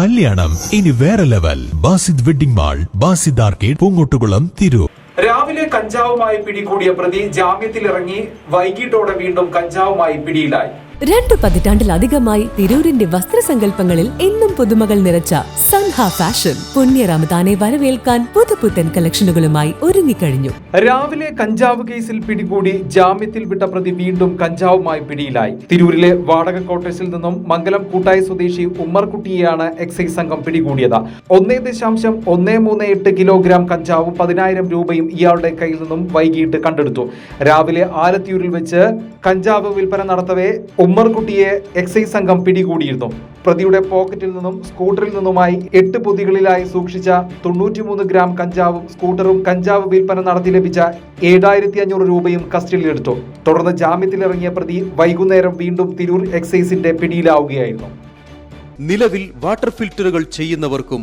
കല്യാണം. ഇനി വേറെ level Basid wedding mall Basid arcade Poongottukulam Tirur. രാവിലെ കഞ്ചാവുമായി പിടികൂടിയ പ്രതി ജാമ്യത്തിലിറങ്ങി വൈകിട്ടോടെ വീണ്ടും കഞ്ചാവുമായി പിടിയിലായി. രണ്ടു പതിറ്റാണ്ടിലധികമായി തിരൂരിന്റെ വസ്ത്രസങ്കല്പങ്ങളിൽ എന്നും പുതുമകൾ നിറച്ച സൻഹ ഫാഷൻ പുണ്യ റമദാനെ വരവേൽക്കാൻ പുതുപുത്തൻ കളക്ഷനുകളുമായി ഒരുങ്ങിക്കഴിഞ്ഞു. രാവിലെ കഞ്ചാവ് കേസിൽ പിടികൂടി ജാമ്യത്തിൽ വിട്ട പ്രതി വീണ്ടും കഞ്ചാവുമായി പിടിയിലായി. തിരൂരിലെ വാടക ക്വാർട്ടേഴ്സിൽ നിന്നും മംഗലം കൂട്ടായ സ്വദേശി ഉമ്മർകുട്ടിയെയാണ് എക്സൈസ് സംഘം പിടികൂടിയത്. ഒന്നേ ദശാംശം ഒന്നേ മൂന്ന് എട്ട് കിലോഗ്രാം കഞ്ചാവും പതിനായിരം രൂപയും ഇയാളുടെ കയ്യിൽ നിന്നും വൈകിട്ട് കണ്ടെടുത്തു. രാവിലെ ആലത്തിയൂരിൽ വെച്ച് കഞ്ചാവ് വിൽപ്പന നടത്തവേ ഉമ്മർകുട്ടിയെ എക്സൈസ് സംഘം പിടികൂടിയിരുന്നു. പ്രതിയുടെ പോക്കറ്റിൽ നിന്നും സ്കൂട്ടറിൽ നിന്നുമായി എട്ട് പൊതികളിലായി സൂക്ഷിച്ച തൊണ്ണൂറ്റിമൂന്ന് ഗ്രാം കഞ്ചാവും സ്കൂട്ടറും കഞ്ചാവ് വിൽപ്പന നടത്തി ലഭിച്ച ഏഴായിരത്തി അഞ്ഞൂറ് രൂപയും കസ്റ്റഡിയിലെടുത്തു. തുടർന്ന് ജാമ്യത്തിലിറങ്ങിയ പ്രതി വൈകുന്നേരം വീണ്ടും തിരൂർ എക്സൈസിന്റെ പിടിയിലാവുകയായിരുന്നു. നിലവിൽ വാട്ടർ ഫിൽറ്ററുകൾ ചെയ്യുന്നവർക്കും